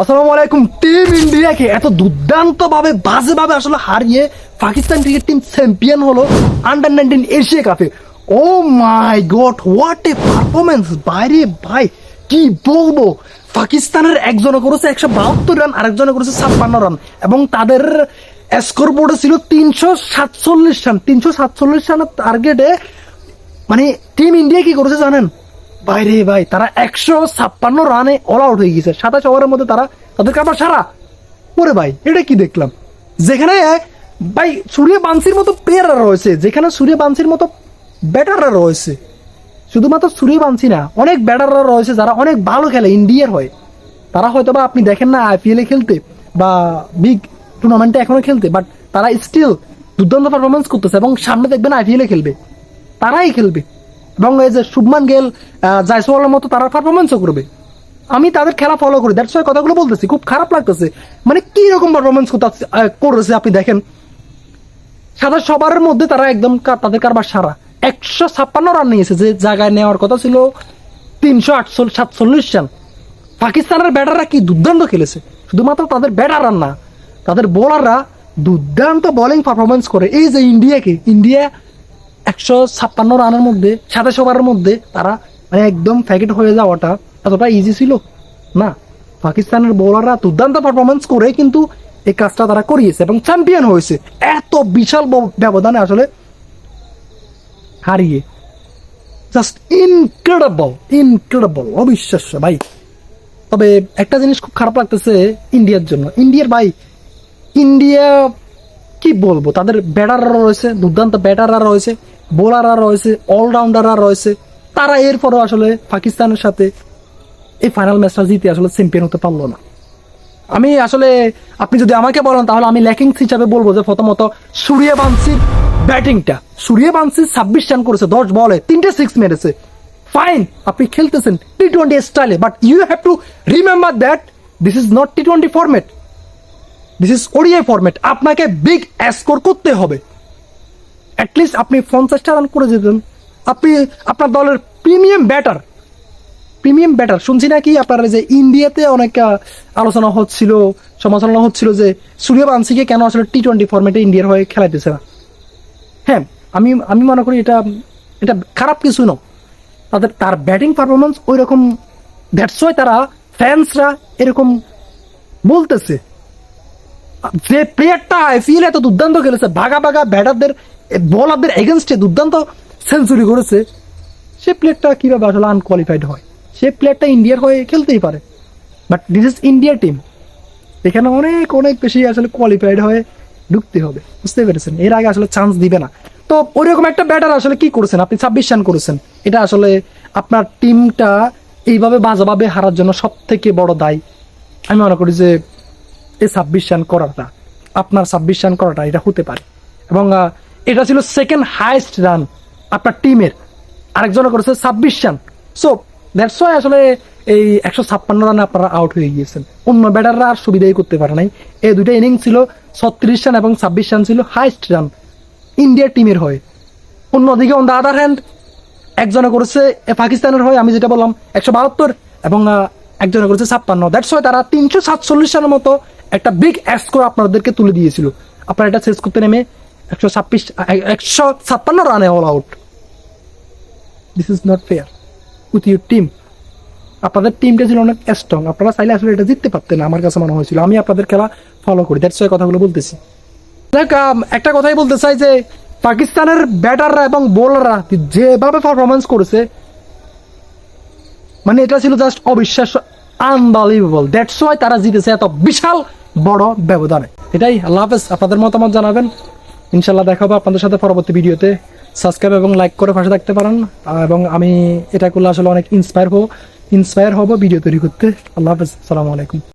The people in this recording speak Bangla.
আসসালামু আলাইকুম। টিম ইন্ডিয়াকে এত দুর্দান্ত ভাবে বাজে ভাবে আসলে হারিয়ে পাকিস্তান ক্রিকেট টিম চ্যাম্পিয়ন হলো আন্ডার নাইনটিন এশিয়া কাপে। ও my god what a performance বাইরে ভাই, কি বলব? পাকিস্তানের একজনে করেছে একশো বাহাত্তর রান আরেকজনে করেছে ছাপ্পান্ন রান এবং তাদের স্কোর বোর্ডে ছিল তিনশো সাতচল্লিশ রান তিনশো সাতচল্লিশ রানের টার্গেটে মানে টিম ইন্ডিয়া কি করেছে জানেন? বাইরে ভাই, তারা একশো ছাপ্পান্ন রানে অল আউট হয়ে গেছে। সাতাশ ওভারের মধ্যে তারা তাদেরকে আবার সারা। ওরে ভাই, এটা কি দেখলাম? যেখানে, ভাই, সূর্য বান্সির মতো প্লেয়াররা রয়েছে, যেখানে সূর্য বান্সির মতো ব্যাটাররা রয়েছে। শুধুমাত্র সূর্য বান্সি না, অনেক ব্যাটাররা রয়েছে যারা অনেক ভালো খেলে ইন্ডিয়ার হয়। তারা হয়তো বা আপনি দেখেন না আইপিএল খেলতে বা বিগ টুর্নামেন্টে এখনও খেলতে বাট তারা স্টিল দুর্দান্ত পারফরমেন্স করতেছে এবং সামনে দেখবেন আইপিএল খেলবে। তারাই খেলবে। এবং এই যে শুভমান গেল জায়সওয়ালের মতো তারা পারফরমেন্সও করবে। আমি তাদের খেলা ফলো করি দ্যাটস ওয়াই কথাগুলো বলতেছি, খুব খারাপ লাগতেছে। মানে কি রকম পারফরমেন্স করেছে আপনি দেখেন। সাদা সবার মধ্যে তারা একদম তাদের কারবার সারা। একশো ছাপ্পান্ন রান নিয়েছে, যে জায়গায় নেওয়ার কথা ছিল তিনশো আটচল্লিশ, সাতচল্লিশ রান পাকিস্তানের ব্যাটাররা কি দুর্দান্ত খেলেছে? শুধুমাত্র তাদের ব্যাটার রান না, তাদের বোলাররা দুর্দান্ত বোলিং পারফরমেন্স করে। এই যে ইন্ডিয়াকে, ইন্ডিয়া একশো ছাপ্পান্ন রানের মধ্যে, সাতাশ ওভারের মধ্যে তারা মানে একদম প্যাকেট হয়ে যাওয়াটা এতটা ইজি ছিল। না, পাকিস্তানের বোলাররা দুর্দান্ত পারফরমেন্স করে কিন্তু এই কাজটা তারা করিয়েছে এবং চ্যাম্পিয়ন হয়েছে। এত বিশাল ব্যবধানে আসলে হারিয়ে। জাস্ট ইনক্রেডিবল ইনক্রেডিবল অবিশ্বাস্য ভাই। তবে একটা জিনিস খুব খারাপ লাগতেছে ইন্ডিয়ার জন্য। ইন্ডিয়ার ভাই, ইন্ডিয়া কি বলব? তাদের ব্যাটাররা রয়েছে, দুর্দান্ত ব্যাটাররা রয়েছে। বোলাররা রয়েছে অলরাউন্ডাররা রয়েছে। তারা এরপরও আসলে পাকিস্তানের সাথে এই ফাইনাল ম্যাচটা জিতে আসলে চ্যাম্পিয়ন হতে পারল না। আমি আসলে, আপনি যদি আমাকে বলেন, তাহলে আমি ল্যাকিংস হিসাবে বলব যে প্রথমত সূর্যবাংশীর ব্যাটিংটা। সূর্যবাংশী ছাব্বিশ রান করেছে, দশ বলে, তিনটে সিক্স মেরেছে। ফাইন আপনি খেলতেছেন টি টোয়েন্টি স্টাইলে but you have to remember that this is not T twenty format this is ODI format আপনাকে বিগ স্কোর করতে হবে। অ্যাটলিস্ট আপনি পঞ্চাশটা রান করে যেতেন আপনি আপনার দলের প্রিমিয়াম ব্যাটার প্রিমিয়াম ব্যাটার শুনছি নাকি আপনার যে ইন্ডিয়াতে অনেক আলোচনা হচ্ছিল, সমালোচনা হচ্ছিল যে সূর্যবাংশীকে কেন আসলে টি টোয়েন্টি ফরম্যাটে ইন্ডিয়ার হয়ে খেলাইতেছে না? হ্যাঁ আমি আমি মনে করি এটা এটা খারাপ কিছু না তাদের, তার ব্যাটিং পারফরমেন্স ওই রকম দ্যাটস ওয়াই তারা ফ্যান্সরা এরকম বলতেছে। যে প্লেয়ারটা আইপিএল এত দুর্দান্ত খেলেছে বাঘা বাঘা ব্যাটারদের বলারদের এগেনস্টে দুর্দান্ত সেঞ্চুরি করেছে। সে প্লেয়ারটা কীভাবে আসলে আনকোয়ালিফাইড হয়? সে প্লেয়ারটা ইন্ডিয়ার হয়ে খেলতেই পারে। বাট দিস ইজ ইন্ডিয়ার টিম এখানে অনেক অনেক বেশি আসলে কোয়ালিফাইড হয়ে ঢুকতে হবে। বুঝতে পেরেছেন? এর আগে আসলে চান্স দিবে না। তো ওইরকম একটা ব্যাটার আসলে কি করেছেন? আপনি ছাব্বিশ রান করেছেন। এটা আসলে আপনার টিমটা এইভাবে বাজাভাবে হারার জন্য সব থেকে বড় দায়। আমি মনে করি যে এই ছাব্বিশ রান করাটা, আপনার ছাব্বিশ রান করাটা এটা হতে পারে। এবং এটা ছিল সেকেন্ড হাইয়েস্ট রান আপনার টিমের আরেকজনে করেছে ছাব্বিশ রান সো দ্যাটস ওয়াই আসলে এই একশো ছাপ্পান্ন রানে আপনারা আউট হয়ে গিয়েছেন। অন্য ব্যাটাররা আর সুবিধাই করতে পারে নাই। এই দুইটা ইনিংস ছিল ছত্রিশ রান এবং ছাব্বিশ রান ছিল হাইস্ট রান ইন্ডিয়ার টিমের হয়ে। অন্যদিকে অন দ্য আদার হ্যান্ড একজনে করেছে পাকিস্তানের হয়ে, আমি যেটা বললাম, একশো বাহাত্তর এবং একজনে করেছে ছাপ্পান্ন। দ্যাটস ওয়াই তারা তিনশো সাতচল্লিশ রানের মতো একটা বিগ স্কোর আপনাদেরকে তুলে দিয়েছিল। আপনারা এটা শেষ করতে নেমে একশো ছাব্বিশ, একশো ছাপ্পান্ন রানে all out this is not fair with your team আপনাদের টিমটা ছিল অনেক স্ট্রং আপনারা চাইলে আসলে এটা জিততে পারতেন, আমার কাছে মনে হয়েছিল। আমি আপনাদের খেলা ফলো করি দ্যাটস কথাগুলো বলতেছি। একটা কথাই বলতে চাই যে, পাকিস্তানের ব্যাটাররা এবং বোলাররা যেভাবে পারফরমেন্স করেছে মানে এটা ছিল জাস্ট অবিশ্বাস্য আনবালিভেবল দ্যাটস ওয়াই তারা জিতেছে এত বিশাল বড় ব্যবধানে। এটাই আল্লাহ হাফেজ, আপনাদের মতামত জানাবেন। ইনশাল্লাহ দেখা হবে আপনাদের সাথে পরবর্তী ভিডিওতে। সাবস্ক্রাইব এবং লাইক করে পাশে থাকতে পারেন। এবং আমি এটা করলে আসলে অনেক ইন্সপায়ার হব ইন্সপায়ার হব ভিডিও তৈরি করতে। আল্লাহ হাফেজ। আসসালামু আলাইকুম।